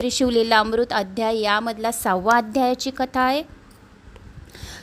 श्री अमृत अध्याय यामधला सहावा अध्यायाची कथा आहे.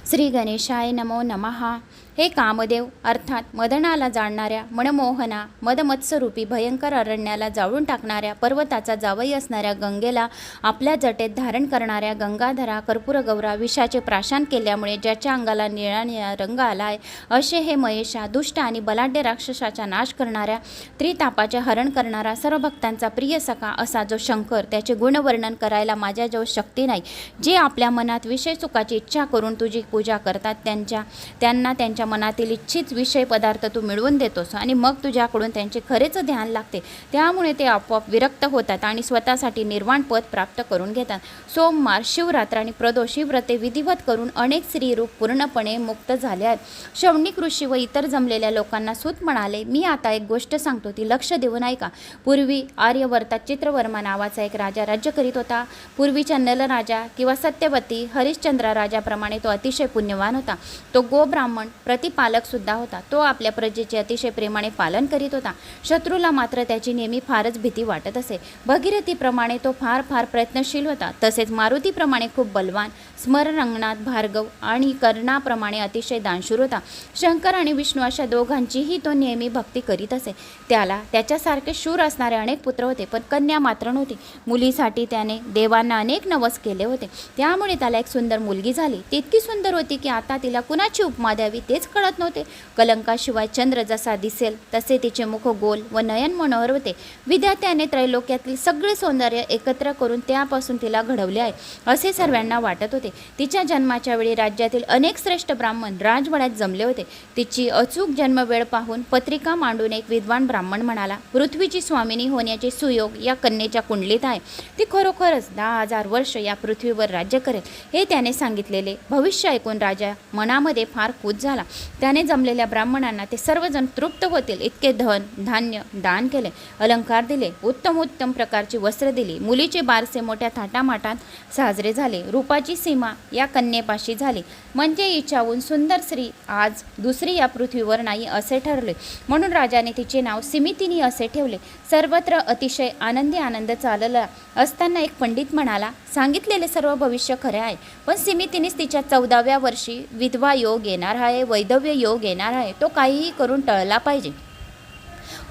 श्री गणेशाय नमो नमहा हे कामदेव अर्थात मदनाला जाणणाऱ्या मनमोहना मदमत्सरूपी भयंकर अरण्याला जाळून टाकणाऱ्या पर्वताचा जावई असणाऱ्या गंगेला आपल्या जटेत धारण करणाऱ्या गंगाधरा कर्पूरगौरा विषाचे प्राशान केल्यामुळे ज्याच्या अंगाला निळा निळा रंग आला आहे असे हे महेशा दुष्ट आणि बलाढ्य राक्षसाचा नाश करणाऱ्या त्रितापाचे हरण करणारा सर्व भक्तांचा प्रिय सखा असा जो शंकर त्याचे गुणवर्णन करायला माझ्याजवळ शक्ती नाही. जे आपल्या मनात विषय सुखाची इच्छा करून तुझी पूजा करतात त्यांच्या त्यांना त्यांच्या मनातील इच्छित विषय पदार्थ तू मिळवून देतोस आणि मग तुझ्याकडून त्यांचे खरेच ध्यान लागते. त्यामुळे ते आपोआप विरक्त होतात आणि स्वतःसाठी निर्वाण पद प्राप्त करून घेतात. सोमवार शिवरात्र आणि प्रदोष ही व्रते विधिवत करून अनेक स्त्रीरूप पूर्णपणे मुक्त झाले आहेत. शवणिक ऋषी व इतर जमलेल्या लोकांना सूत म्हणाले मी आता एक गोष्ट सांगतो ती लक्ष देऊन ऐका. पूर्वी आर्यवर्तात चित्रवर्मा नावाचा एक राजा राज्य करीत होता. पूर्वीच्या नलराजा किंवा सत्यवती हरिश्चंद्र राजाप्रमाणे तो अतिशय पुण्यवान होता. तो गोब्राह्मण प्रतिपालक सुद्धा होता. तो आपल्या प्रजेचे अतिशय प्रेमाने पालन करीत होता. शत्रूला मात्र त्याची नेहमी फारच भीती वाटत असे. भगीरथीप्रमाणे तो फार फार प्रयत्नशील होता. तसेच मारुतीप्रमाणे खूप बलवान स्मररंगनाथ भार्गव आणि कर्णाप्रमाणे अतिशय दानशूर होता. शंकर आणि विष्णू अशा दोघांचीही तो नेहमी भक्ती करीत असे. त्याला त्याच्यासारखे शूर असणारे अनेक पुत्र होते पण कन्या मात्र नव्हती. मुलीसाठी त्याने देवांना अनेक नवस केले होते. त्यामुळे त्याला एक सुंदर मुलगी झाली. तितकी सुंदर होती की आता तिला कुणाची उपमा द्यावी तेच कळत नव्हते. कलंकाशिवाय चंद्र जसा दिसेल तसे तिचे मुख गोल व नयन मनोहर होते. विद्यार्थ्याने त्रैलोक्यातील सगळे सौंदर्य एकत्र करून त्यापासून तिला घडवले आहे असे सर्वांना वाटत होते. तिच्या जन्माच्या वेळी राज्यातील अनेक श्रेष्ठ ब्राह्मण राजवाड्यात जमले होते. तिची अचूक जन्मवेळ पाहून पत्रिका मांडून एक विद्वान ब्राह्मण म्हणाला पृथ्वीची स्वामिनी होण्याचे सुयोग या कन्येच्या कुंडलीत आहे. ती खरोखरच दहा हजार वर्ष या पृथ्वीवर राज्य करेल. हे त्याने सांगितलेले भविष्य ऐकून राजा मनामध्ये फार खुश झाला. त्याने जमलेल्या ब्राह्मणांना ते सर्वजण तृप्त होतील. इतके धन धान्य दान केले अलंकार दिले उत्तम उत्तम प्रकारची वस्त्र दिली. मुलीचे बारसे मोठ्या थाटामाटात साजरे झाले. रूपाची सीमा या कन्येपाशी झाली. म्हणजे इच्छावून सुंदर स्त्री आज दुसरी या पृथ्वीवर नाही असे ठरले. म्हणून राजाने तिचे नाव सिमितिनी असे ठेवले. सर्वत्र अतिशय आनंदी आनंद चालला असताना एक पंडित म्हणाला सांगितलेले सर्व भविष्य खरे आहे पण सिमितीनेच तिच्या चौदाव्या वर्षी विधवा योग येणार आहे वैधव्य योग येणार आहे तो काहीही करून टळला पाहिजे.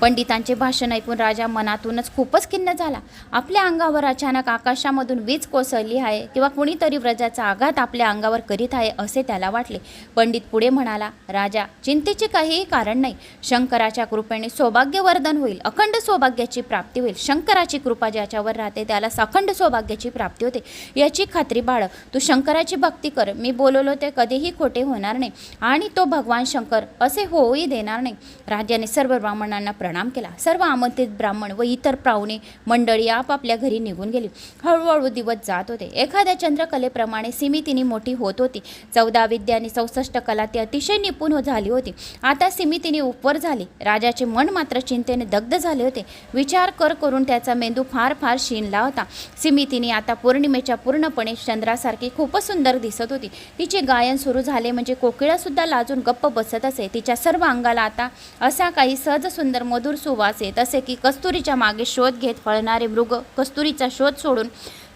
पंडितांचे भाषण ऐकून राजा मनातूनच खूपच खिन्न झाला. आपल्या अंगावर अचानक आकाशामधून वीज कोसळली आहे किंवा कुणीतरी व्रजाचा आघात आपल्या अंगावर करीत आहे असे त्याला वाटले. पंडित पुढे म्हणाला राजा चिंतेचे काहीही कारण नाही. शंकराच्या कृपेने सौभाग्यवर्धन होईल अखंड सौभाग्याची प्राप्ती होईल. शंकराची कृपा ज्याच्यावर राहते त्याला अखंड सौभाग्याची प्राप्ती होते. याची खात्री बाळ तू शंकराची भक्ती कर. मी बोलवलो ते कधीही खोटे होणार नाही आणि तो भगवान शंकर असे होऊही देणार नाही. राजाने सर्व ब्राह्मणांना प्रणाम केला. सर्व आमंत्रित ब्राह्मण व इतर पाहुणे मंडळी आपापल्या घरी निघून गेली. हळूहळू दिवस जात होते. एखाद्या चंद्रकलेप्रमाणे सिमितीने मोठी होत होती. चौदा विद्या आणि चौसष्ट कला ती अतिशय निपुण हो- झाली होती. आता सिमितीने उपवर झाली. राजाचे मन मात्र चिंतेने दग्ध झाले होते. विचार कर करून त्याचा मेंदू फार फार शिनला होता. सिमितीने आता पौर्णिमेच्या पूर्णपणे चंद्रासारखी खूपच सुंदर दिसत होती. तिचे गायन सुरू झाले म्हणजे कोकिळासुद्धा लाजून गप्प बसत असे. तिच्या सर्व अंगाला आता असा काही सहज सुंदर मधुर सुवास येत असे की कस्तुरीच्या मागे शोध घेत पळणारे मृग कस्तुरीचा शोध सोडून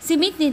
सिमिती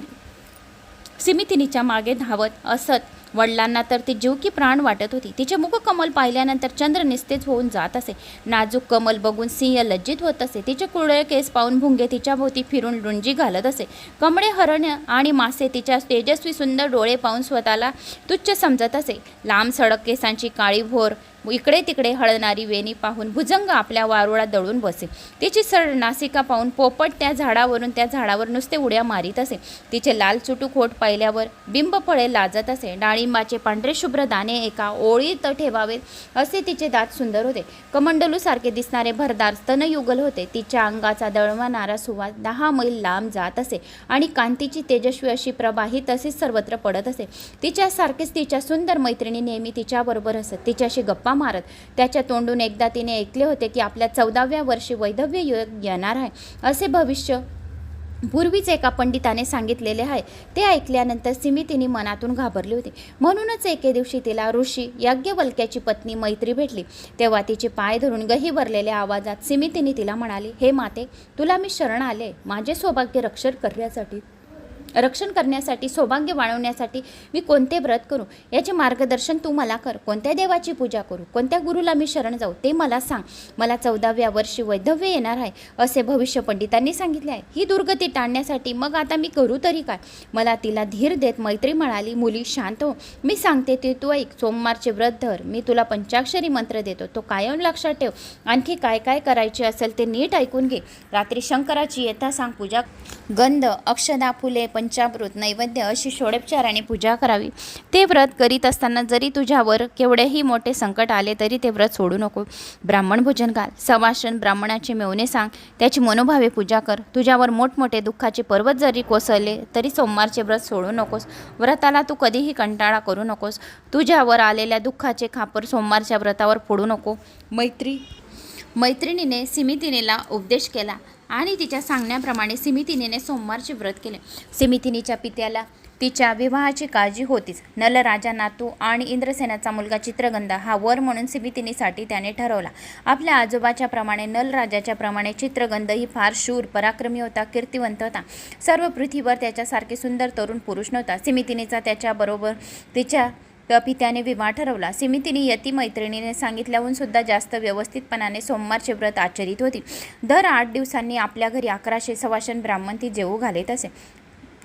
सिमितिनीच्या मागे धावत असत. वडिलांना तर ती जीव की प्राण वाटत होती. तिचे मुखकमल पाहिल्यानंतर चंद्र निस्तेज होऊन जात असे. नाजूक कमल बघून सिंह लज्जित होत असे. तिचे कुरळे केस पाहून भुंगे तिच्या भोवती फिरून रुंजी घालत असे. कमळे हरण आणि मासे तिच्या तेजस्वी सुंदर डोळे पाहून स्वतःला तुच्छ समजत असे. लांब सडक केसांची काळी भोर इकडे तिकडे हळणारी वेणी पाहून भुजंग आपल्या वारुळात दळून बसे. तिची सर नासिका पाहून पोपट त्या झाडावरून त्या झाडावर नुसते उड्या मारीत असे. तिचे लाल चुटूक खोट पाहिल्यावर बिंब फळे लाजत असे. डाळिंबाचे पांढरे शुभ्र दाणे एका ओळीत ठेवावेत असे तिचे दात सुंदर होते. कमंडलूसारखे दिसणारे भरदार स्तनयुगल होते. तिच्या अंगाचा दळवणारा सुवास दहा मैल लांब जात असे आणि कांतीची तेजस्वी अशी प्रभा ही तसेच सर्वत्र पडत असे. तिच्यासारखेच तिच्या सुंदर मैत्रिणी नेहमी तिच्याबरोबर असत. तिच्याशी गप्पा मारत. त्याच्या तोंडून एकदा तिने ऐकले होते की आपल्या चौदाव्या वर्षी वैधव्य योग येणार आहे. असे भविष्य पूर्वीच एका पंडिताने सांगितलेले आहे. ते ऐकल्यानंतर सिमितीने मनातून घाबरली होती. म्हणूनच एके दिवशी तिला ऋषी याज्ञवल्क्याची पत्नी मैत्री भेटली. तेव्हा तिचे पाय धरून गही भरलेल्या आवाजात सिमितीने तिला म्हणाली हे माते तुला मी शरण आले. माझे सौभाग्य रक्षण करण्यासाठी रक्षण करण्यासाठी सौभाग्य वाढवण्यासाठी मी कोणते व्रत करू? याचे मार्गदर्शन तू मला कर. कोणत्या देवाची पूजा करू? कोणत्या गुरुला मी शरण जाऊ? ते मला सांग. मला चौदाव्या वर्षी वैधव्य येणार आहे असे भविष्य पंडितांनी सांगितले आहे. ही दुर्गती टाळण्यासाठी मग आता मी करू तरी काय? मला तिला धीर देत मैत्री म्हणाली मुली शांत हो. मी सांगते ते तू ऐक. सोमवारचे व्रत धर. मी तुला पंचाक्षरी मंत्र देतो. तो कायम लक्षात ठेव. आणखी काय काय करायचे असेल ते नीट ऐकून घे. रात्री शंकराची येता सांग पूजा. गंध अक्षदा फुले पंचामृत नैवेद्य अशी षोडोपचाराने पूजा करावी. ते व्रत करीत असताना जरी तुझ्यावर केवढेही मोठे संकट आले तरी ते व्रत सोडू नको. ब्राह्मण भोजन घाल. सवासन ब्राह्मणाचे मेवणे सांग. त्याची मनोभावे पूजा कर. तुझ्यावर मोठमोठे दुःखाचे पर्वत जरी कोसळले तरी सोमवारचे व्रत सोडू नकोस. व्रताला तू कधीही कंटाळा करू नकोस. तुझ्यावर आलेल्या दुःखाचे खापर सोमवारच्या व्रतावर फोडू नको. मैत्री मैत्रिणीने सिमितिनीला उपदेश केला. आणि तिच्या सांगण्याप्रमाणे सिमितिनीने सोमवारचे व्रत केले. सिमितिनीच्या पित्याला तिच्या विवाहाची काळजी होतीच. नलराजा नातू आणि इंद्रसेनाचा मुलगा चित्रगंध हा वर म्हणून सिमितिनीसाठी त्याने ठरवला. आपल्या आजोबाच्या प्रमाणे नलराजाच्या प्रमाणे चित्रगंध ही फार शूर पराक्रमी होता कीर्तिवंत होता. सर्व पृथ्वीवर त्याच्यासारखे सुंदर तरुण पुरुष नव्हता. सिमितिनीचा त्याच्याबरोबर तिच्या पित्याने विमा ठरवला. सिमितीने यती मैत्रिणीने सांगितल्याहून सुद्धा जास्त व्यवस्थितपणाने सोमवारचे व्रत आचरित होती. दर आठ दिवसांनी आपल्या घरी अकराशे सवाशन ब्राह्मण ती जेवू घालत असे.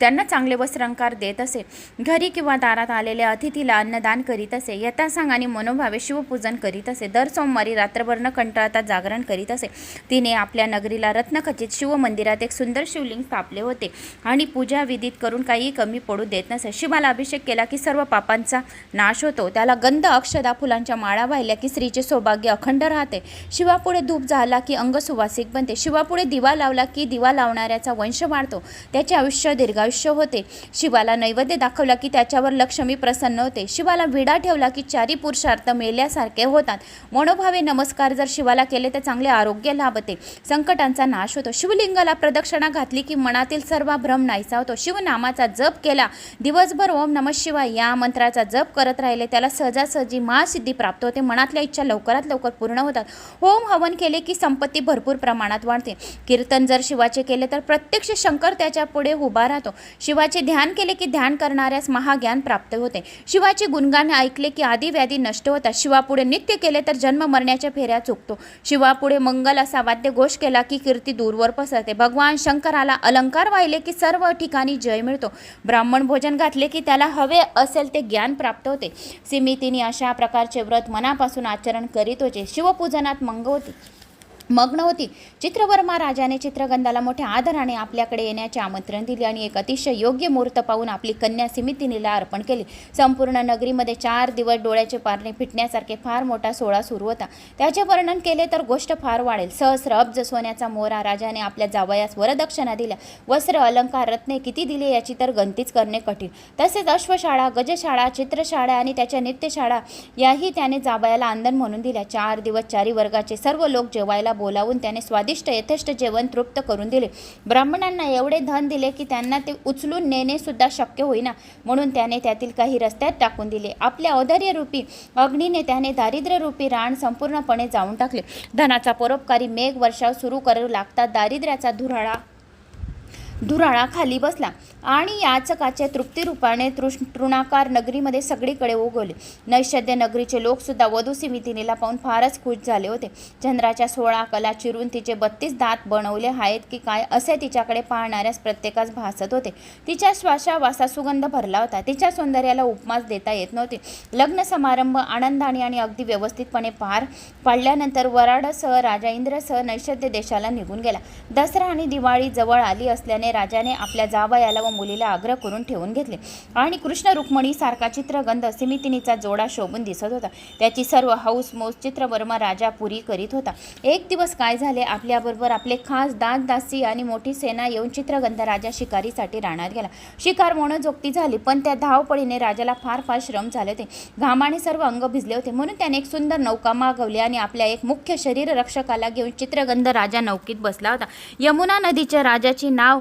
त्यांना चांगले वस्त्रंकार देत असे. घरी किंवा दारात आलेल्या अतिथीला अन्नदान करीत असे. यथासांग आणि मनोभावे शिवपूजन करीत असे. दर सोमवारी रात्रभर न कंटाळता जागरण करीत असे. तिने आपल्या नगरीला रत्नखचित शिवमंदिरात एक सुंदर शिवलिंग स्थापले होते आणि पूजा विधीत करून काही कमी पडू देत नसे. शिवाला अभिषेक केला की सर्व पापांचा नाश होतो. त्याला गंध अक्षदा फुलांच्या माळा वाहिल्या की स्त्रीचे सौभाग्य अखंड राहते. शिवापुढे धूप झाला की अंग सुवासिक बनते. शिवापुढे दिवा लावला की दिवा लावणाऱ्याचा वंश वाढतो. त्याचे आयुष्य दीर्घायुष्य होते. शिवाला नैवेद्य दाखवला की त्याच्यावर लक्ष्मी प्रसन्न होते. शिवाला विडा ठेवला की चारी पुरुषार्थ मेल्यासारखे होतात. मनोभावे नमस्कार जर शिवाला केले तर चांगले आरोग्य लाभते. संकटांचा नाश होतो. शिवलिंगाला प्रदक्षिणा घातली की मनातील सर्व भ्रम नाहीसा होतो. शिवनामाचा जप केला. दिवसभर ओम नम शिवाय या मंत्राचा जप करत राहिले. त्याला सहजासहजी महासिद्धी प्राप्त होते. मनातल्या इच्छा लवकरात लवकर पूर्ण होतात. होम हवन केले की संपत्ती भरपूर प्रमाणात वाढते. कीर्तन जर शिवाचे केले तर प्रत्यक्ष शंकर त्याच्या पुढे उभा राहतो. शिवाचे ध्यान केले की ध्यान करणाऱ्यास महाज्ञान प्राप्त होते. शिवाचे गुणगान ऐकले की आधी व्याधी नष्ट होतात. शिवापुढे नित्य केले तर जन्म मरण्याच्या फेऱ्या चुकतो. शिवापुढे मंगल असा वाद्य घोष केला की कीर्ती दूरवर पसरते. भगवान शंकराला अलंकार वाहिले की सर्व ठिकाणी जय मिळतो. ब्राह्मण भोजन घातले की त्याला हवे असेल ते ज्ञान प्राप्त होते. सिमितीने अशा प्रकारचे व्रत मनापासून आचरण करीत होते. शिवपूजनात मंग मग्न होती चित्रवर्मा राजाने चित्रगंधाला मोठ्या आदराने आपल्याकडे येण्याचे आमंत्रण दिले आणि एक अतिशय योग्य मुहूर्त पाहून आपली कन्या सिमितीनीला अर्पण केली. संपूर्ण नगरीमध्ये चार दिवस डोळ्याचे पारणे फिटण्यासारखे फार मोठा सोहळा सुरू होता. त्याचे वर्णन केले तर गोष्ट फार वाढेल. सहस्र अब्ज सोन्याचा मोरा राजाने आपल्या जावयास वरदक्षिणा दिल्या. वस्त्र अलंकार रत्ने किती दिले याची तर गणतीच करणे कठीण. तसेच अश्वशाळा गजशाळा चित्रशाळा आणि त्याच्या नित्यशाळा याही त्याने जावयाला आंदन म्हणून दिल्या. चार दिवस चारी वर्गाचे सर्व लोक जेवायला बोलावून त्याने स्वादिष्ट यथेष्ट जेवण तृप्त करून दिले. ब्राह्मणांना एवढे धन दिले की त्यांना ते उचलून नेणे सुद्धा शक्य होईना. म्हणून त्याने त्यातील काही रस्त्यात टाकून दिले. आपल्या औदार्यरूपी अग्नीने त्याने दारिद्र्यरूपी रान संपूर्णपणे जाऊन टाकले. धनाचा परोपकारी मेघ वर्षाव सुरू करू लागता दारिद्र्याचा धुराळा धुराळा खाली बसला. आणि याचकाच्या तृप्तिरूपाने तृष तृणाकार नगरीमध्ये सगळीकडे उगवले नैषद्य नगरीचे लोकसुद्धा वधू सिमितीनेला पाहून फारच खुश झाले होते. चंद्राच्या सोळा कला चिरून तिचे बत्तीस दात बनवले आहेत की काय असे तिच्याकडे पाहणाऱ्यास प्रत्येकास भासत होते. तिच्या श्वासावासा सुगंध भरला होता. तिच्या सौंदर्याला उपमास देता येत नव्हते. लग्न समारंभ आनंदाने आणि अगदी व्यवस्थितपणे पार पाडल्यानंतर वराडसह राजा इंद्रसह नैषद्य देशाला निघून गेला. दसरा आणि दिवाळी जवळ आली असल्याने राजाने आपल्या जावयाला व मुलीला आग्रह करून ठेवून घेतले. आणि कृष्ण रुक्मणी सारखा चित्रगंध सिमितिनीचा जोडा शोभून दिसत होता. त्याची सर्व हौस मौस चित्रवर्मा राजा पुरी करीत होता. एक दिवस काय झाले? आपल्याबरोबर आपले खास दास दासी आणि मोठी सेना येऊन चित्रगंध राजा शिकारीसाठी राहण्यात गेला. शिकार मोनोजोक्ती झाली पण त्या धावपळीने राजाला फार फार श्रम झाले होते. घामाने सर्व अंग भिजले होते. म्हणून त्याने एक सुंदर नौका मागवली आणि आपल्या एक मुख्य शरीर रक्षकाला घेऊन चित्रगंध राजा नौकीत बसला होता. यमुना नदीच्या राजाची नाव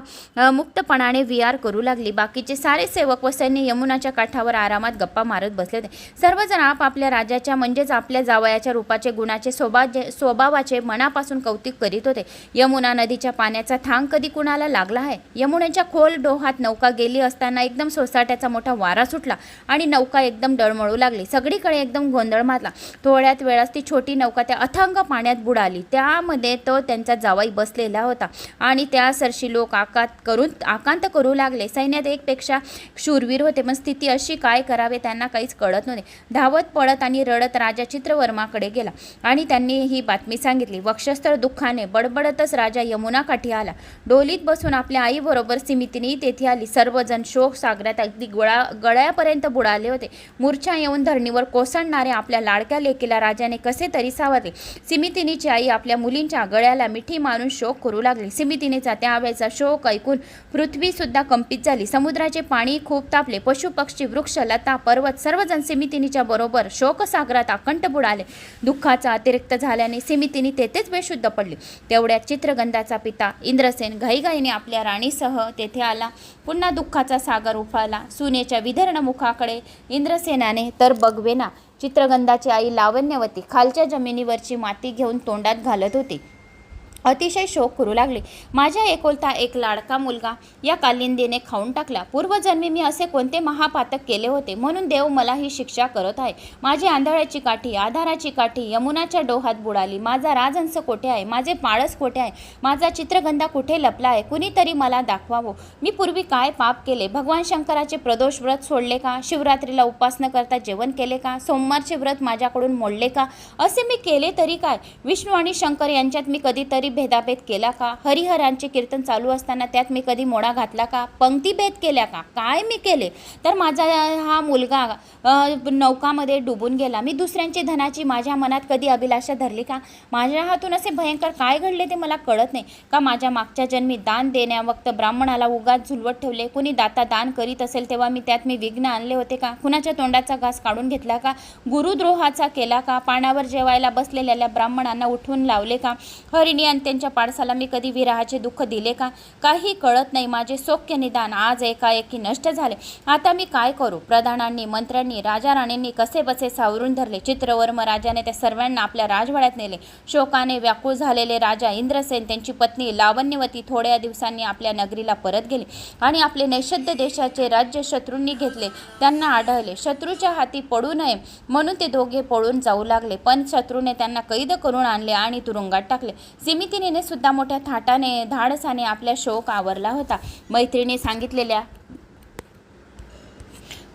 मुक्तपणाने विहार करू लागली. बाकीचे सारे सेवक व सैन्य यमुनाच्या काठावर आरामात गप्पा मारत बसले होते. सर्वजण आपापल्या राजाच्या म्हणजेच आपल्या जावयाच्या रूपाचे गुणाचे स्वभाजे स्वभावाचे मनापासून कौतुक करीत होते. यमुना नदीच्या पाण्याचा थांग कधी कुणाला लागला आहे? यमुनेच्या खोल डोहात नौका गेली असताना एकदम सोसाट्याचा मोठा वारा सुटला आणि नौका एकदम डळमळू लागली. सगळीकडे एकदम गोंधळ मारला. थोड्यात वेळात ती छोटी नौका त्या अथांग पाण्यात बुडाली. त्यामध्ये तो त्यांचा जावाई बसलेला होता आणि त्या सरशी लोक आकात करून आकांत करू लागले. सैन्यात एकपेक्षा शूरवीर होते पण स्थिती अशी काय करावे त्यांना काहीच कळत नव्हते. धावत पळत आणि रडत राजा चित्रवर्माकडे गेला आणि त्यांनी ही बातमी सांगितली. वक्षस्थळ दुःखाने बडबडतच राजा यमुनाकाठी आला. डोलीत बसून आपल्या आईबरोबर सिमितीने तेथे आली. सर्वजण शोक सागरात अगदी गळा गळ्यापर्यंत बुडाले होते. मूर्छा येऊन धरणीवर कोसळणाऱ्या आपल्या लाडक्या लेकीला राजाने कसे तरी सावरले. सिमितिनीची आई आपल्या मुलींच्या गळ्याला मिठी मारून शोक करू लागली. सिमितिनीचा त्यावेळेचा शोक ऐकून पृथ्वी सुद्धा कंपित झाली. समुद्राचे पाणी खूप तापले. पशु पक्षी वृक्ष लता पर्वत सर्वजण सिमितिनीच्या बरोबर शोकसागरात आकंठ बुडाले. दुःखाचा अतिरिक्त झाल्याने सिमितिनी तेथेच बेशुद्ध पडली. तेवढ्यात चित्रगंधाचा पिता इंद्रसेन घाईघाईने आपल्या राणीसह तेथे आला. पुन्हा दुःखाचा सागर उफाळला. सुनेच्या विधर्ण मुखाकडे इंद्रसेनाने तर बघवेना. चित्रगंधाची आई लावण्यवती खालच्या जमिनीवरची माती घेऊन तोंडात घालत होती. अतिशय शोक करू लागले. माझ्या एकोलता एक लाडका मुलगा या कालिंदीने खाऊन टाकला. पूर्वजन्मी मी असे कोणते महापातक केले होते? म्हणून देव मला ही शिक्षा करत आहे. माझी आंधळ्याची काठी आधाराची काठी यमुनाच्या डोहात बुडाली. माझा राजहंस कोठे आहे? माझे पाळस कोठे आहे? माझा चित्रगंधा कुठे लपला आहे? कुणीतरी मला दाखवावं. मी पूर्वी काय पाप केले? भगवान शंकराचे प्रदोष व्रत सोडले का? शिवरात्रीला उपास न करता जेवण केले का? सोमवारचे व्रत माझ्याकडून मोडले का? असे मी केले तरी काय? विष्णू आणि शंकर यांच्यात मी कधीतरी भेदाभेद केला का? हरिहरांचे कीर्तन चालू असताना त्यात मी कधी मोडा घातला का? पंक्तीभेद केल्या का? काय मी केले? तर माझा हा मुलगा नौकामध्ये डुबून गेला. मी दुसऱ्यांची धनाची माझ्या मनात कधी अभिलाषा धरली का? माझ्या हातून असे भयंकर काय घडले ते मला कळत नाही. का माझ्या मागच्या जन्मी दान देण्यावक्त ब्राह्मणाला उगाच झुलवत ठेवले? कुणी दाता दान करीत असेल तेव्हा मी त्यात मी विघ्न आणले होते का? कुणाच्या तोंडाचा घास काढून घेतला का? गुरुद्रोहाचा केला का? पाण्यावर जेवायला बसलेल्या ब्राह्मणांना उठवून लावले का? हरिणी त्यांच्या पाडसाला मी कधी विराहाचे दुःख दिले का? काही कळत नाही. माझे सौख्य निदान आज एकाएकी नष्ट झाले. आता मी काय करू? प्रधानांनी मंत्र्यांनी राजा राणींनी कसे बसे सावरून धरले? चित्रवर्म राजाने त्या सर्वांना आपल्या राजवाड्यात नेले. शोकाने व्याकुळ झालेले राजा इंद्रसेन त्यांची पत्नी लावण्यवती थोड्या दिवसांनी आपल्या नगरीला परत गेले आणि आपले नैषध्य देशाचे राज्य शत्रूंनी घेतले. त्यांना आढळले शत्रूच्या हाती पडू नये म्हणून ते दोघे पळून जाऊ लागले. पण शत्रूने त्यांना कैद करून आणले आणि तुरुंगात टाकले. सीमित मैत्रिणीने सुद्धा मोठ्या थाटाने धाडसाने आपल्या शोक आवरला होता. मैत्रिणी सांगितलेल्या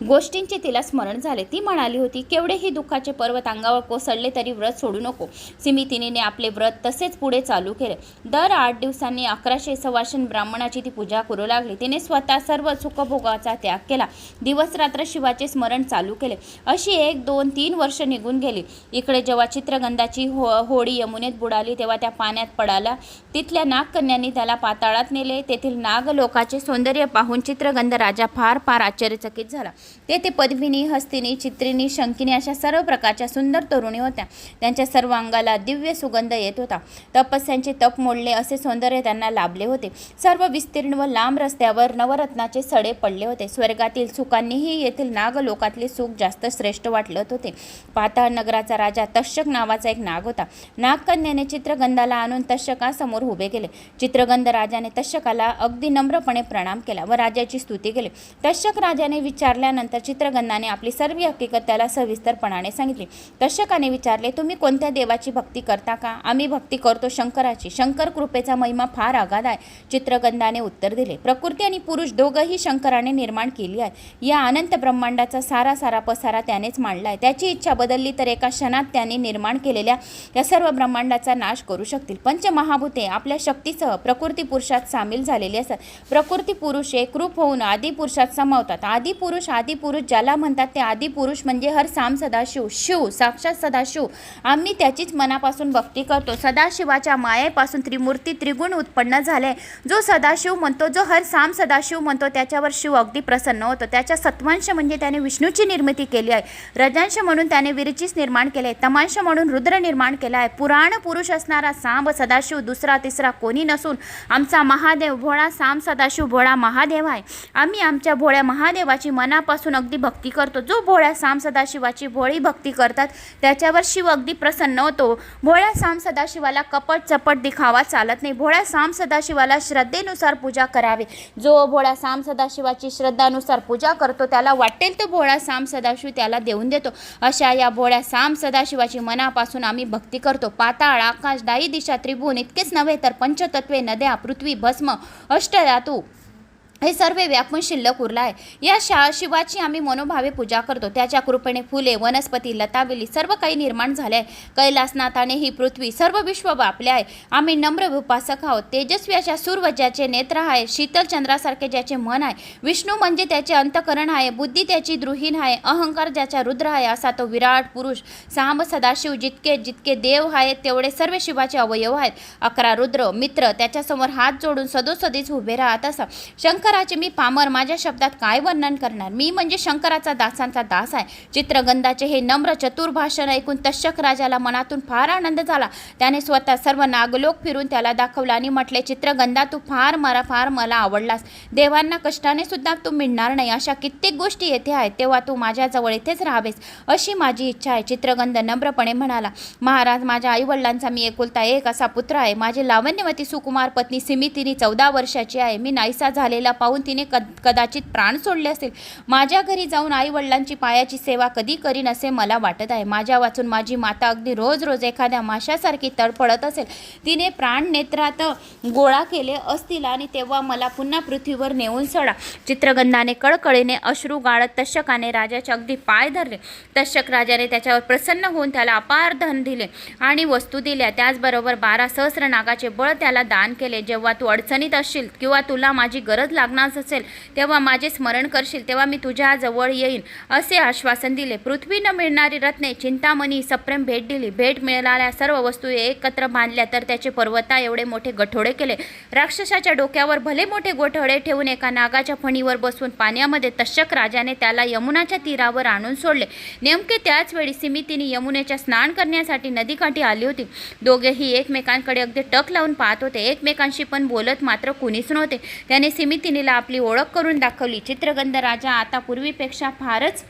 गोष्टींचे तिला स्मरण झाले. ती म्हणाली होती केवढेही दुःखाचे पर्वत अंगावर कोसळले तरी व्रत सोडू नको. सिमितिनीने आपले व्रत तसेच पुढे चालू केले. दर आठ दिवसांनी अकराशे सवाशन ब्राह्मणाची ती पूजा करू लागली. तिने स्वतः सर्व सुखभोगाचा त्याग केला. दिवस रात्र शिवाचे स्मरण चालू केले. अशी एक दोन तीन वर्ष निघून गेली. इकडे जेव्हा चित्रगंधाची हो होडी यमुनेत बुडाली तेव्हा त्या पाण्यात पडाला. तिथल्या नागकन्यांनी त्याला पाताळात नेले. तेथील नागलोकाचे सौंदर्य पाहून चित्रगंध राजा फार फार आश्चर्यचकित झाला. तेथे पद्मिनी हस्तिनी चित्रिणी शंकिनी अशा सर्व प्रकारच्या सुंदर तरुणी होत्या. त्यांच्या सर्व अंगाला दिव्य सुगंध येत होता. तपस्यांचे तप मोडले असे सौंदर्य त्यांना लाभले होते. सर्व विस्तीर्ण व लांब रस्त्यावर नवरत्नाचे सडे पडले होते. स्वर्गातील सुखांनीही येथील नागलोकातले सुख जास्त श्रेष्ठ वाटलत होते. पाताळ नगराचा राजा तक्षक नावाचा एक नाग होता. नागकन्याने चित्रगंधाला आणून तक्षकासमोर उभे केले. चित्रगंध राजाने तक्षकाला अगदी नम्रपणे प्रणाम केला व राजाची स्तुती केली. तक्षक राजाने विचारल्या विचारल्यानंतर चित्रगंधाने आपली सर्व हकीकत त्याला सविस्तरपणाने सांगितली. दर्शकाने विचारले तुम्ही कोणत्या देवाची भक्ती करता का? आम्ही भक्ती करतो शंकराची. शंकर कृपेचा महिमा फार अगाध आहे. चित्रगंधाने उत्तर दिले प्रकृती आणि पुरुष दोघंही शंकराने निर्माण केली आहे. या अनंत ब्रह्मांडाचा सारा सारा पसारा त्यानेच मांडला आहे. त्याची इच्छा बदलली तर एका क्षणात त्याने निर्माण केलेल्या या सर्व ब्रह्मांडाचा नाश करू शकतील. पंचमहाभूते आपल्या शक्तीसह प्रकृती पुरुषात सामील झालेली असतात. प्रकृती पुरुष एकरूप होऊन आदिपुरुषात समावतात. आदिपुरुष आदी आदिपुरुष ज्याला म्हणतात ते आदिपुरुष म्हणजे हर साम सदाशिव शिव साक्षात सदाशिव. आम्ही त्याचीच मनापासून भक्ती करतो. सदाशिवाच्या मायेपासून त्रिमूर्ती त्रिगुण उत्पन्न झाले. जो सदाशिव म्हणतो जो हर साम सदाशिव म्हणतो त्याच्यावर शिव अगदी प्रसन्न होतो. त्याच्या सत्वांश म्हणजे त्याने विष्णूची निर्मिती केली आहे. रजांश म्हणून त्याने विरचीस निर्माण केले तमांश म्हणून रुद्र निर्माण केला आहे. पुराण पुरुष असणारा साम सदाशिव दुसरा तिसरा कोणी नसून आमचा महादेव भोळा साम सदाशिव भोळा महादेव आहे. आम्ही आमच्या भोळ्या महादेवाची मनापासून अगदी भक्ती करतो. जो भोळ्या साम सदाशिवाची भोळी भक्ती करतात त्याच्यावर शिव अगदी प्रसन्न होतो. भोळ्या साम सदाशिवाला कपट चपट दिखावा चालत नाही. भोळ्या साम सदाशिवाला श्रद्धेनुसार पूजा करावी. जो भोळ्या साम सदाशिवाची श्रद्धानुसार पूजा करतो त्याला वाटेल तो भोळा साम सदाशिव त्याला देऊन देतो. अशा या भोळ्या साम सदाशिवाची मनापासून आम्ही भक्ती करतो. पाताळ आकाश दाई दिशा त्रिभुवन इतकेच नव्हे तर पंचतत्वे नद्या पृथ्वी भस्म अष्टधातू हे सर्व व्यापून शिल्लक उरला आहे या शा शिवाची आम्ही मनोभावे पूजा करतो. त्याच्या कृपेने फुले वनस्पती लतावेली सर्व काही निर्माण झाले आहे कैलासनाथाने ही पृथ्वी सर्व विश्व व्यापले आहे. आम्ही नम्र उपासक आहोत. तेजस्वी सूर्य ज्याचे नेत्र आहे शीतल चंद्रासारखे ज्याचे मन आहे विष्णू म्हणजे त्याचे अंतकरण आहे बुद्धी त्याची द्रुहीन आहे अहंकार ज्याचा रुद्र आहे असा तो विराट पुरुष. साम सदाशिव जितके जितके देव आहेत तेवढे सर्व शिवाचे अवयव आहेत. अकरा रुद्र मित्र त्याच्यासमोर हात जोडून सदोसदीच उभे राहत असा. शंकराचे मी पामर माझ्या शब्दात काय वर्णन करणार? मी म्हणजे शंकराचा दासांचा दास आहे. चित्रगंधाचे हे नम्र चतुर भाषण ऐकून तशक राजाला मनातून फार आनंद झाला. त्याने स्वतः सर्व नागलोक फिरून त्याला दाखवला आणि म्हटले चित्रगंधा तू फार मला फार मला आवडलास. देवांना कष्टाने सुद्धा तू मिळणार नाही. अशा कित्येक गोष्टी येथे आहेत. तेव्हा तू माझ्याजवळ इथेच राहावेस. अशी माझी इच्छा आहे चित्रगंध नम्रपणे म्हणाला. महाराज माझ्या आईवडिलांचा मी एकुलता एक असा पुत्र आहे. माझी लावण्यवती सुकुमार पत्नी सिमितिनी चौदा वर्षाची आहे. मी नाहीसा झालेला पाहून तिने कद कदाचित प्राण सोडले असेल. माझ्या घरी जाऊन आई वडिलांची पायाची सेवा कधी करीन असे मला वाटत आहे. माझ्या वाचून माझी माता अगदी रोज रोज एखाद्या माशासारखी तडफडत असेल. तिने प्राण नेत्रात गोळा केले असतील आणि तेव्हा मला पुन्हा पृथ्वीवर नेऊन सोडा. चित्रगंधाने कळकळीने अश्रू गाळत तशकाने राजाचे अगदी पाय धरले. तशक राजाने त्याच्यावर प्रसन्न होऊन त्याला अपार धन दिले आणि वस्तू दिल्या. त्याचबरोबर बारा सहस्र नागाचे बळ त्याला दान केले. जेव्हा तू अडचणीत असशील किंवा तुला माझी गरज लागणार असेल तेव्हा माझे स्मरण करशील तेव्हा मी तुझ्या जवळ येईन. असे आश्वासन दिले. पृथ्वी न मिळणारी रत्ने चिंतामणी सप्रेम भेट दिली. भेट मिळणाऱ्या सर्व वस्तू एकत्र बांधल्या तर त्याचे पर्वता एवढे मोठे गठोडे केले. राक्षसाच्या डोक्यावर भले मोठे गोठळे ठेवून एका नागाच्या फणीवर बसून पाण्यामध्ये तशक राजाने त्याला यमुनाच्या तीरावर आणून सोडले. नेमके त्याच वेळी सिमितीने यमुनेच्या स्नान करण्यासाठी नदीकाठी आली होती. दोघेही एकमेकांकडे अगदी टक लावून पाहत होते. एकमेकांशी पण बोलत मात्र कुणीच नव्हते. त्याने सिमितिनीला आपली ओळख करून दाखवली. चित्रगंध राजा आता पूर्वीपेक्षा फारच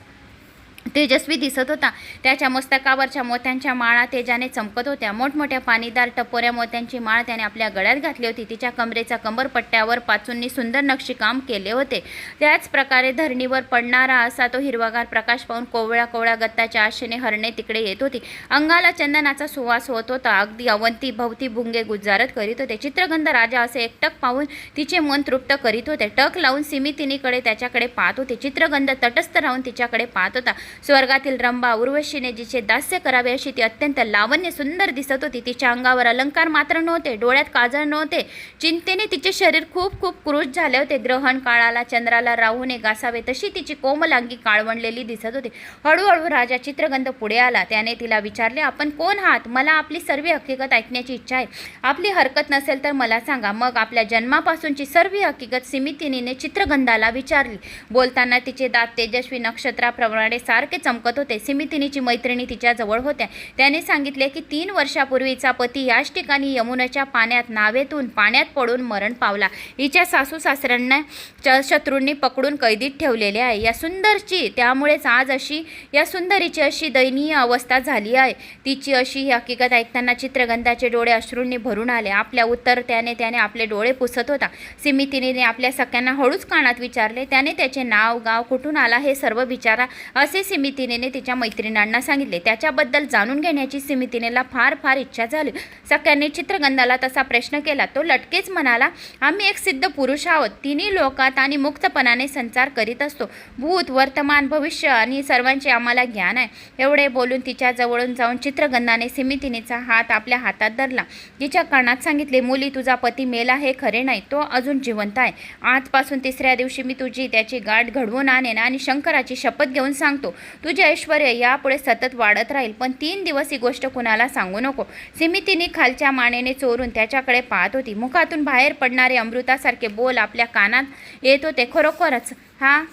तेजस्वी दिसत होता. त्याच्या मस्तकावरच्या मोत्यांच्या माळा तेजाने चमकत होत्या. मोठमोठ्या पाणीदार टपोऱ्या मोत्यांची माळ त्याने आपल्या गळ्यात घातली होती. तिच्या कमरेच्या कंबरपट्ट्यावर पाचूंनी सुंदर नक्षीकाम केले होते. त्याच प्रकारे धरणीवर पडणारा असा तो हिरवागार प्रकाश पाहून कोवळ्या कोवळ्या गत्ताच्या आशेने हरणे तिकडे येत होती. अंगाला चंदनाचा सुवास होत होता. अगदी अवंती भवती भुंगे गुजारत करीत होते. चित्रगंध राजा असे एकटक पाहून तिचे मन तृप्त करीत होते. टक लावून सिमितिनीकडे त्याच्याकडे पाहत होते. चित्रगंध तटस्थ राहून तिच्याकडे पाहत होता. स्वर्गातील रंबा उर्वशीने जिचे दास्य करावे अशी ती अत्यंत लावण्य सुंदर दिसत होती. तिच्या अंगावर अलंकार मात्र नव्हते डोळ्यात काजळ नव्हते. चिंतेने तिचे शरीर खूप खूप क्रूश झाले होते. ग्रहण काळाला चंद्राला राहूने घासावे तशी तिची कोमलांगी काळवणलेली दिसत होती. हळूहळू राजा चित्रगंध पुढे आला. त्याने तिला विचारले आपण कोण आहात? मला आपली सर्व हकीकत ऐकण्याची इच्छा आहे. आपली हरकत नसेल तर मला सांगा. मग आपल्या जन्मापासूनची सर्व हकीकत सिमितिनीने चित्रगंधाला विचारली. बोलताना तिचे दात तेजस्वी नक्षत्राप्रमाणे सारखे चमकत होते. सिमितिनीची मैत्रिणी तिच्याजवळ होत्या. त्याने सांगितले की तीन वर्षापूर्वीचा पती याच ठिकाणी यमुनाच्या पाण्यात नावेतून पाण्यात पडून मरण पावला. हिच्या सासू सासऱ्यांना च शत्रूंनी पकडून कैदीत ठेवलेले आहे. या सुंदरची त्यामुळेच आज अशी या सुंदरीची अशी दयनीय अवस्था झाली आहे. तिची अशी ही हकीकत ऐकताना चित्रगंधाचे डोळे अश्रूंनी भरून आले. आपल्या उत्तर त्याने त्याने आपले डोळे पुसत होता. सिमितिनीने आपल्या सख्यांना हळूच कानात विचारले. त्याने त्याचे नाव गाव कुठून आला हे सर्व विचारा असे सिमितिनेने तिच्या मैत्रिणींना सांगितले. त्याच्याबद्दल जाणून घेण्याची सिमितिनेला फार फार इच्छा झाली. सख्याने चित्रगंधाला तसा प्रश्न केला. तो लटकेच म्हणाला आम्ही एक सिद्ध पुरुष आहोत. तिन्ही लोकात आणि मुक्तपणाने संचार करीत असतो. भूत वर्तमान भविष्य आणि सर्वांचे आम्हाला ज्ञान आहे. एवढे बोलून तिच्या जवळून जाऊन चित्रगंधाने सिमितिनीचा हात आपल्या हातात धरला. तिच्या कानात सांगितले मुली तुझा पती मेला हे खरे नाही. तो अजून जिवंत आहे. आजपासून तिसऱ्या दिवशी मी तुझी त्याची गाठ घडवून आणेन आणि शंकराची शपथ घेऊन सांगतो. तुझे ऐश्वर यापुढे सतत वाढत राहील. पण तीन दिवस ही गोष्ट कुणाला सांगू नको. सिमितीने खालच्या मानेने चोरून त्याच्याकडे पाहत होती. मुखातून बाहेर पडणारे अमृतासारखे बोल आपल्या कानात येत होते. खरोखरच हा?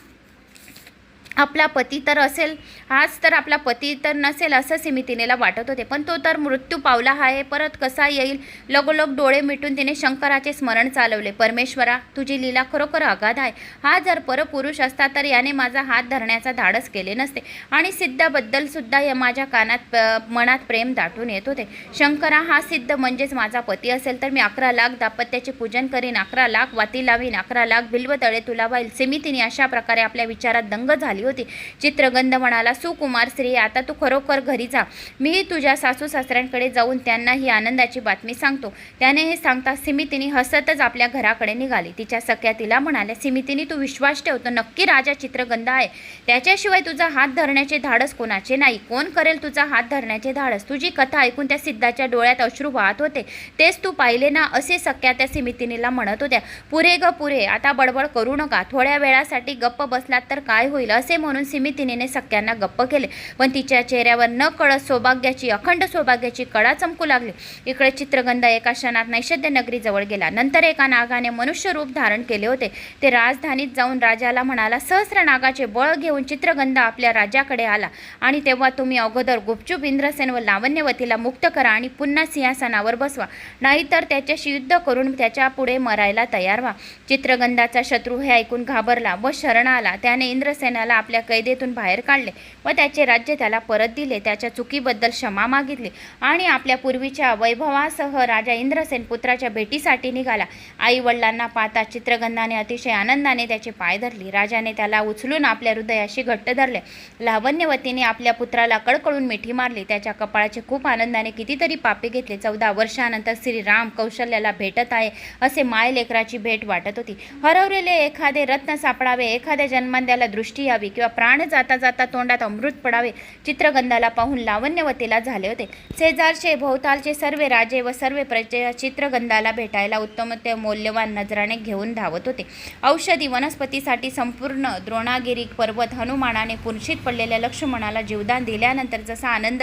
आपला पती तर असेल हाच तर आपला पती तर नसेल असं सिमितीनेला वाटत होते. पण तो तर मृत्यू पावला आहे परत कसा येईल? लगोलग डोळे मिटून तिने शंकराचे स्मरण चालवले. परमेश्वरा तुझी लीला खरोखर अगाध आहे. हा जर परपुरुष असता तर याने माझा हात धरण्याचा धाडस केले नसते. आणि सिद्धाबद्दल सुद्धा या माझ्या कानात प- मनात प्रेम दाटून येत होते. शंकरा हा सिद्ध म्हणजेच माझा पती असेल तर मी अकरा लाख दापत्याचे पूजन करीन अकरा लाख वाती लावीन अकरा लाख बिल्वतळे तुला वाईल सिमितीने अशा प्रकारे आपल्या विचारात दंग झाली होती. चित्रगंध म्हणाला सुकुमार श्री आता तू खरोखर घरी जा. मी तुझ्या सासू सासऱ्यांकडे जाऊन त्यांना ही आनंदाची बातमी सांगतो. त्याने हे सांगता सिमितीने हसतच आपल्या घराकडे निघाली. तिच्या सख्या तिला म्हणाल्या सिमितीने तू विश्वास ठेवतो. नक्की राजा चित्रगंध आहे. त्याच्याशिवाय तुझा हात धरण्याचे धाडस कोणाचे नाही. कोण करेल तुझा हात धरण्याचे धाडस? तुझी कथा ऐकून त्या सिद्धाच्या डोळ्यात अश्रू वाहत होते. तेच तू पाहिले ना असे सख्या त्या सिमितीनीला म्हणत होत्या. पुरे ग पुरे आता बडबड करू नका. थोड्या वेळासाठी गप्प बसलात तर काय होईल? असे म्हणून सिमितिनीने सख्यांना गप्प केले. पण तिच्या चेहऱ्यावर न कळत सौभाग्याची अखंड सौभाग्याची कळा चमकू लागली. इकडे चित्रगंध एका क्षणात नैषध्य नगरीजवळ गेला. नंतर एका नागाने मनुष्य रूप धारण केले होते. ते राजधानीत जाऊन राजाला म्हणाला सहस्र नागाचे बळ घेऊन चित्रगंध आपल्या राजाकडे आला आणि तेव्हा तुम्ही अगोदर गुपचूप इंद्रसेन व लावण्यवतीला मुक्त करा आणि पुन्हा सिंहासनावर बसवा. नाहीतर त्याच्याशी युद्ध करून त्याच्या पुढे मरायला तयार व्हा. चित्रगंधाचा शत्रू हे ऐकून घाबरला व शरण आला त्याने इंद्रसेनाला आपल्या कैदेतून बाहेर काढले. व त्याचे राज्य त्याला परत दिले. त्याच्या चुकीबद्दल क्षमा मागितली. आणि आपल्या पूर्वीच्या वैभवासह राजा इंद्रसेन पुत्राच्या भेटीसाठी निघाला. आई वडिलांना पाहता चित्रगंधाने अतिशय आनंदाने त्याचे पाय धरले. राजाने त्याला उचलून आपल्या हृदयाशी घट्ट धरले. लावण्यवतीने आपल्या पुत्राला कळकळून मिठी मारली. त्याच्या कपाळाचे खूप आनंदाने कितीतरी पापे घेतले. चौदा वर्षानंतर श्रीराम कौशल्याला भेटत आहे असे माय लेकराची भेट वाटत होती. हरवलेले एखादे रत्न सापडावे एखाद्या जन्मांद्याला दृष्टी यावी किंवा प्राण जाता जाता तोंडात अमृत पडावे चित्रगंधाला पाहून लावण्यवतीला झाले होते. शेजारचे भोवतालचे सर्व राजे व सर्व प्रजे चित्रगंधाला भेटायला उत्तम मौल्यवान नजराने घेऊन धावत होते. औषधी वनस्पतीसाठी संपूर्ण द्रोणागिरी पर्वत हनुमानाने पुंशीत पडलेल्या लक्ष्मणाला जीवदान दिल्यानंतर जसा आनंद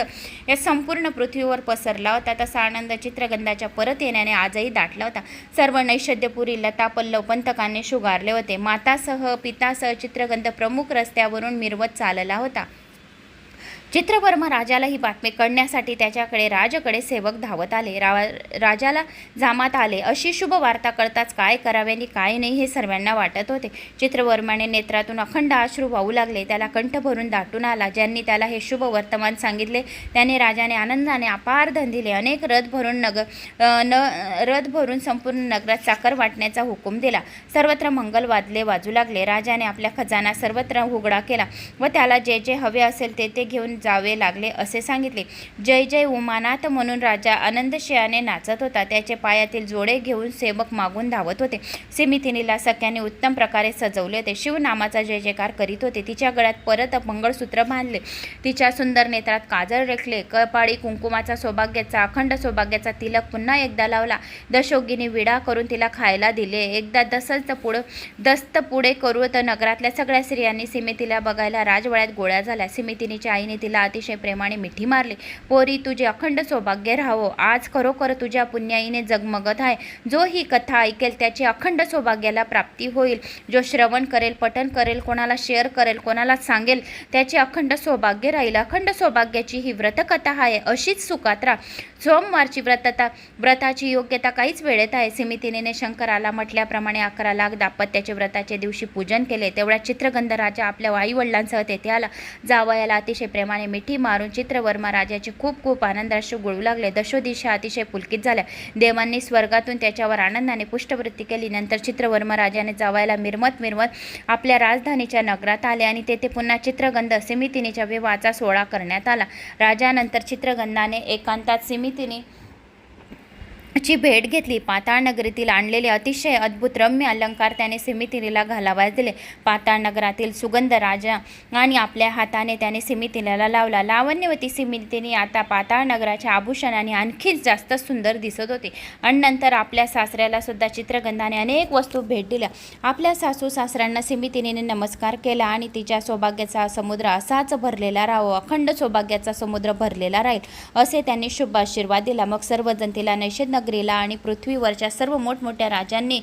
या संपूर्ण पृथ्वीवर पसरला होता तसा आनंद चित्रगंधाच्या परत येण्याने आजही दाटला होता. सर्व नैषध्यपुरी लता पल्लव पंतकाने शुगारले होते. मातासह पितासह चित्रगंध प्रमुख रस्त्यावरून मिरवत चालला होता. चित्रवर्मा राजाला ही बातमी कळण्यासाठी त्याच्याकडे राजाकडे सेवक धावत आले. रा राजाला जामात आले. अशी शुभ वार्ता कळताच काय करावे आणि काय नाही हे सर्वांना वाटत होते. चित्रवर्माने नेत्रातून अखंड अश्रू वाहू लागले. त्याला कंठ भरून दाटून आला. ज्यांनी त्याला हे शुभ वर्तमान सांगितले त्याने राजाने आनंदाने अपार धन दिले अनेक रथ भरून नगर न रथ भरून संपूर्ण नगरात साखर वाटण्याचा हुकूम दिला. सर्वत्र मंगल वादले वाजू लागले. राजाने आपल्या खजाना सर्वत्र उघडा केला व त्याला जे जे हवे असेल ते ते घेऊन जावे लागले असे सांगितले. जय जय उमानाथ म्हणून राजा आनंदशयाने नाचत होता. त्याचे पायातील जोडे घेऊन सेवक मागून धावत होते. सिमिथिनीला सख्याने उत्तम प्रकारे सजवले होते. शिवनामाचा जय जयकार करीत होते. तिच्या गळ्यात परत मंगळसूत्र बांधले. तिच्या सुंदर नेत्रात काजळ रेखले. कपाळी कुंकुमाचा सौभाग्याचा अखंड सौभाग्याचा तिलक पुन्हा एकदा लावला. दशोगीने विडा करून तिला खायला दिले. एकदा दसस्त पुढं दस्त पुढे करू तर नगरातल्या सगळ्या स्त्रियांनी सिमितीला बघायला राजवाड्यात गोळ्या झाल्या. सिमितीनीच्या आईने तिला अतिशय प्रेमाने मिठी मारली. पोरी तुझे अखंड सौभाग्य राहावं. आज खरोखर तुझ्या पुण्याईने जगमगत आहे. जो ही कथा ऐकेल त्याची अखंड सौभाग्याला प्राप्ती होईल. जो श्रवण करेल पठन करेल कोणाला शेअर करेल कोणाला सांगेल त्याचे अखंड सौभाग्य राहील. अखंड सौभाग्याची ही व्रतकथा आहे. अशीच सुखात राहा. सोमवारची व्रतता व्रताची योग्यता काहीच वेळेत आहे. समितीने शंकराला म्हटल्याप्रमाणे अकरा लाख दापत्याचे व्रताचे दिवशी पूजन केले. तेवढ्या चित्रगंध राजा आपल्या आई वडिलांसह तेथे आला. जावयाला अतिशय प्रेमाने आणि मिठी मारून चित्रवर्मा राजाचे खूप खूप आनंदाश्रू गुळू लागले. दशोदिशा अतिशय पुलकित झाल्या. देवांनी स्वर्गातून त्याच्यावर आनंदाने पुष्टवृत्ती केली. नंतर चित्रवर्मा राजाने जावायला मिरमत मिरमत आपल्या राजधानीच्या नगरात आले आणि तेथे पुन्हा चित्रगंध सिमितिनीच्या विवाहाचा सोहळा करण्यात आला. राजानंतर चित्रगंधाने एकांतात सिमितिनी ची भेट घेतली. पाताळ नगरीतील आणलेले अतिशय अद्भुत रम्य अलंकार त्याने सिमितिनीला घालावयास दिले. पाताळ नगरातील सुगंध राजा आणि आपल्या हाताने त्याने सिमितिनीला लावला. लावण्यवती सिमितीने आता पाताळ नगराच्या आभूषणाने आणखीच जास्त सुंदर दिसत होती. आणि नंतर आपल्या सासऱ्याला सुद्धा चित्रगंधाने अनेक वस्तू भेट दिल्या. आपल्या सासू सासऱ्यांना सिमितिनीने नमस्कार केला आणि तिच्या सौभाग्याचा समुद्र असाच भरलेला राहो. अखंड सौभाग्याचा समुद्र भरलेला राहील असे त्यांनी शुभ आशीर्वाद दिला. मग सर्वजण तिला नैषेध नगरीला आणि पृथ्वीवरच्या सर्व मोठमोठ्या राजांनी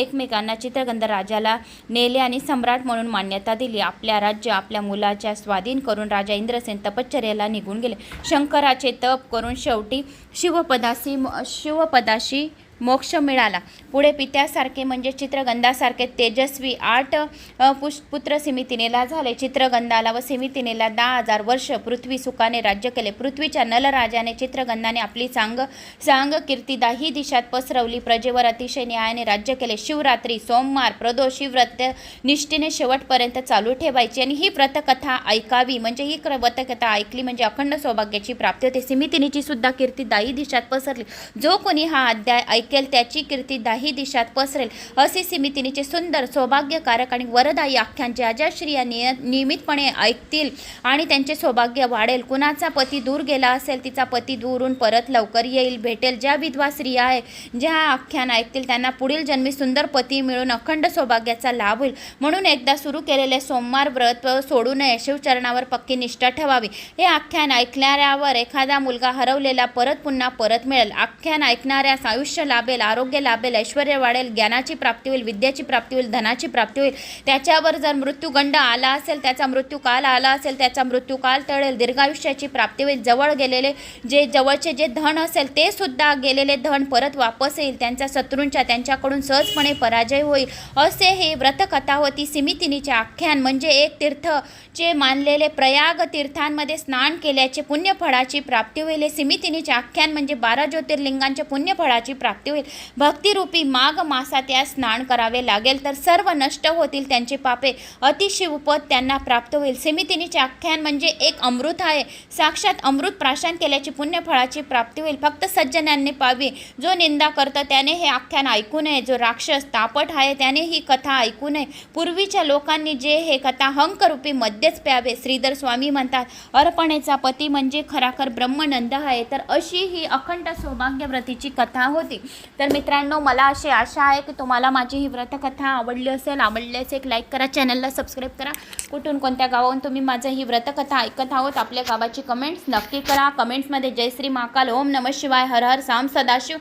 एकमेकांना चित्रगंध राजाला नेले आणि सम्राट म्हणून मान्यता दिली. आपल्या राज्य आपल्या मुलाच्या स्वाधीन करून राजा इंद्रसेन तपश्चर्याला निघून गेले. शंकराचे तप करून शेवटी शिवपदासी शिवपदाशी मोक्ष मिळाला. पुढे पित्यासारखे म्हणजे चित्रगंधासारखे तेजस्वी आठ पुष पुत्र सिमितिनेला झाले. चित्रगंधाला व सिमितिनेला दहा हजार वर्ष पृथ्वी सुखाने राज्य केले. पृथ्वीच्या नलराजाने चित्रगंधाने आपली सांग सांग कीर्ती दाही दिशात पसरवली. प्रजेवर अतिशय न्यायाने राज्य केले. शिवरात्री सोमवार प्रदोष ही व्रत निष्ठेने शेवटपर्यंत चालू ठेवायची आणि ही व्रतकथा ऐकावी म्हणजे ही क्र- व्रतकथा ऐकली म्हणजे अखंड सौभाग्याची प्राप्ती होते. सिमितिनीची सुद्धा कीर्ती दाही दिशात पसरली. जो कोणी हा अध्याय ऐक ऐकेल त्याची कीर्ती दाही दिशात पसरेल. असे समितीने सुंदर सौभाग्यकारक आणि वरदायी आख्यान ज्या ज्या स्त्रिया निय नियमितपणे ऐकतील आणि त्यांचे सौभाग्य वाढेल कुणाचा पती दूर गेला असेल तिचा पती दूरून परत लवकर येईल भेटेल. ज्या विधवा स्त्रिया आहे ज्या आख्यान ऐकतील त्यांना पुढील जन्मी सुंदर पती मिळून अखंड सौभाग्याचा लाभ होईल. म्हणून एकदा सुरू केलेले सोमवार व्रत सोडू नये शिवचरणावर पक्की निष्ठा ठेवावी. हे आख्यान ऐकणाऱ्यावर एखादा मुलगा हरवलेला परत पुन्हा परत मिळेल. आख्यान ऐकणाऱ्यास आयुष्य लाभेल आरोग्य लाभेल ऐश्वर वाढेल ज्ञानाची प्राप्ती होईल विद्याची प्राप्ती होईल धनाची प्राप्ती होईल. त्याच्यावर जर मृत्यूगंड आला असेल त्याचा मृत्यूकाल आला असेल त्याचा मृत्यूकाल टळेल दीर्घायुष्याची प्राप्ती होईल. जवळ गेलेले जे जवळचे जे धन असेल ते सुद्धा गेलेले धन परत वापस येईल. त्यांच्या शत्रूंच्या त्यांच्याकडून सहजपणे पराजय होईल. असे हे व्रतकथा होती सिमितिनीचे आख्यान म्हणजे एक तीर्थ चे मानलेले प्रयाग तीर्थांमध्ये स्नान केल्याचे पुण्यफळाची प्राप्ती होईल. हे सिमितिनीचे आख्यान म्हणजे बारा ज्योतिर्लिंगांच्या पुण्यफळाची प्राप्ती होईल. भक्तिरूपी माघ मासात या स्नान करावे लागेल तर सर्व नष्ट होतील त्यांचे पापे अतिशिवपद त्यांना प्राप्त होईल. सिमितिनीचे आख्यान म्हणजे एक अमृत आहे. साक्षात अमृत प्राशन केल्याची पुण्यफळाची प्राप्ती होईल. फक्त सज्जनांनी पावी. जो निंदा करतो त्याने हे आख्यान ऐकू नये. जो राक्षस तापट आहे त्याने ही कथा ऐकू नये. पूर्वीच्या लोकांनी जे हे कथा हंकरूपी मध्येच प्यावे श्रीधर स्वामी म्हणतात अर्पणेचा पती म्हणजे खराखर ब्रह्मनंद आहे. तर अशी ही अखंड सौभाग्यव्रतीची कथा होती. तर मित्रांनो मला अशी आशा आहे की तुम्हाला माझी ही व्रतकथा आवडली असेल आवडली असेल एक लाईक करा चॅनलला सबस्क्राईब करा. कुठून कोणत्या गावाहून तुम्ही माझं ही व्रतकथा ऐकत आहोत आपल्या गावाची कमेंट्स नक्की करा. कमेंट्समध्ये जय श्री महाकाल ओम नम शिवाय हर हर साम सदाशिव.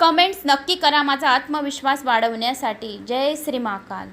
कमेंट्स नक्की करा माझा आत्मविश्वास वाढवण्यासाठी. जय श्री महाकाल.